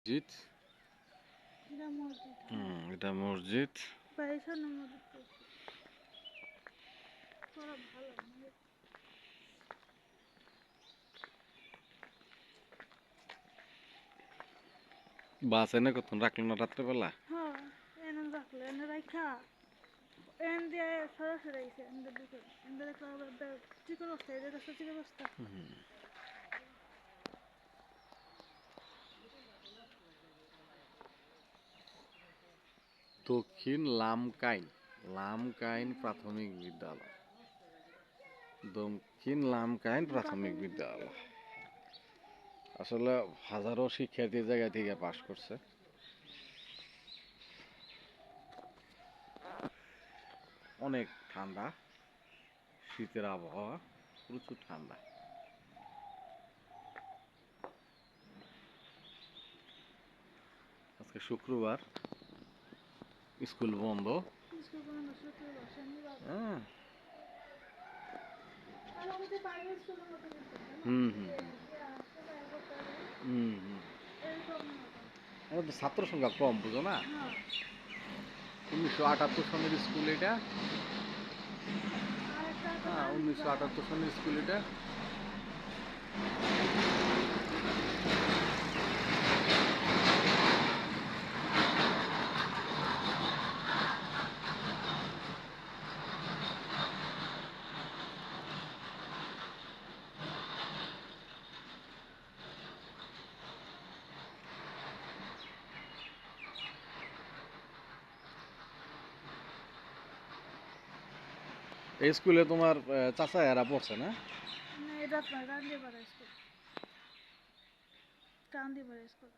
মসজিদ। এটা মসজিদ। হুম এটা বাস এনে কতক্ষণ রাখল না রাত্রেবেলা? হ্যাঁ এনে রাখল এনে রাখা এন দিয়ে সরাসরি চিকন অবস্থা চিকন অবস্থা। দক্ষিণ লামকাইন লামকাইন প্রাথমিক বিদ্যালয়। দক্ষিণ লামকাইন প্রাথমিক বিদ্যালয়। আসলে হাজারো শিক্ষার্থী জায়গা থেকে পাশ করছে। অনেক ঠান্ডা, শীতের আবহাওয়া, প্রচুর ঠান্ডা। আজকে শুক্রবার। স্কুল বন্ধ। হ্যাঁ। হুম হুম। হুম, হুম। ছাত্র সংখ্যা কম বুঝো না? উনিশশো আটাত্তর সনের স্কুল এটা। হ্যাঁ উনিশশো আটাত্তর সনের স্কুল এটা। এই স্কুলে তোমার চাচা এরা পড়ছে না? এটা আপনার গান্ধী পাড়া স্কুল। গান্ধী পাড়া স্কুল।